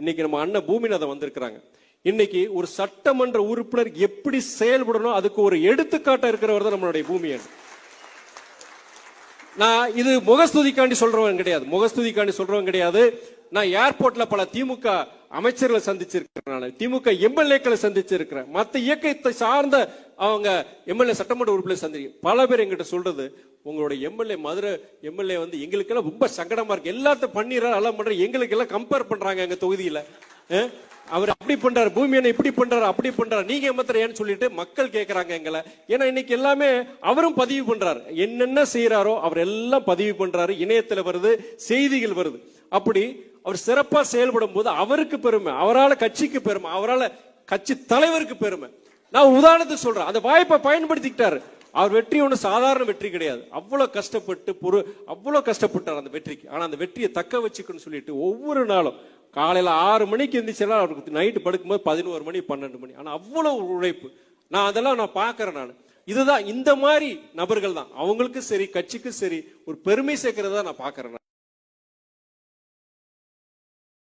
இன்னைக்கு நம்ம அண்ணன் பூமிநாதன் வந்திருக்கிறாங்க. இன்னைக்கு ஒரு சட்டமன்ற உறுப்பினர் எப்படி செயல்படணும் அதுக்கு ஒரு எடுத்துக்காட்டா இருக்கிறவர் தான் நம்மளுடைய பூமியன் நான் இது முகஸ்துதிக்காண்டி சொல்றவன் கிடையாது. முகஸ்துதிக்காண்டி சொல்றவன் கிடையாது. நான் ஏர்போர்ட்ல பல திமுக அமைச்சர்களை சந்திச்சிருக்கிறேன் நான். திமுக எம்எல்ஏக்களை சந்திச்சிருக்கிறேன். மற்ற இயக்கத்தை சார்ந்த அவங்க எம்எல்ஏ சட்டமன்ற உறுப்பினர் சந்தி பல பேர் எங்கிட்ட சொல்றது உங்களுடைய எம்எல்ஏ மதுரை எம்எல்ஏ வந்து எங்களுக்கெல்லாம் ரொம்ப சங்கடமா இருக்கு. எல்லாத்தையும் பண்ணிடுற எல்லாம் பண்ற எங்களுக்கு எல்லாம் கம்பேர் பண்றாங்க எங்க தொகுதியில. அவர் அப்படி பண்றாரு பூமி என்ன இப்படி பண்றாரு அப்படி பண்றாரு. நீங்க ஏமாத்துற ஏன்னு சொல்லிட்டு மக்கள் கேட்கறாங்க எங்களை. ஏன்னா இன்னைக்கு எல்லாமே அவரும் பதிவு பண்றாரு. என்னென்ன செய்யறாரோ அவர் எல்லாம் பதிவு பண்றாரு. இணையத்துல வருது செய்திகள் வருது. அப்படி அவர் சிறப்பாக செயல்படும் போது அவருக்கு பெருமை அவரால் கட்சிக்கு பெருமை அவரால் கட்சி தலைவருக்கு பெருமை. நான் உதாரணத்துக்கு சொல்றேன். அந்த வாய்ப்பை பயன்படுத்திக்கிட்டாரு. அவர் வெற்றி ஒன்றும் சாதாரண வெற்றி கிடையாது. அவ்வளோ கஷ்டப்பட்டு பொறு அவ்வளோ கஷ்டப்பட்டார் அந்த வெற்றிக்கு. ஆனால் அந்த வெற்றியை தக்க வச்சுக்கணும்னு சொல்லிட்டு ஒவ்வொரு நாளும் காலையில் ஆறு மணிக்கு எந்திரிச்சா அவருக்கு நைட்டு படுக்கும்போது பதினோரு மணி பன்னெண்டு மணி. ஆனால் அவ்வளோ உழைப்பு. நான் அதெல்லாம் நான் பார்க்குறேன் நான். இதுதான் இந்த மாதிரி நபர்கள் தான். அவங்களுக்கும் சரி கட்சிக்கும் சரி ஒரு பெருமை சேர்க்கிறதா நான் பாக்குறேன் நான்.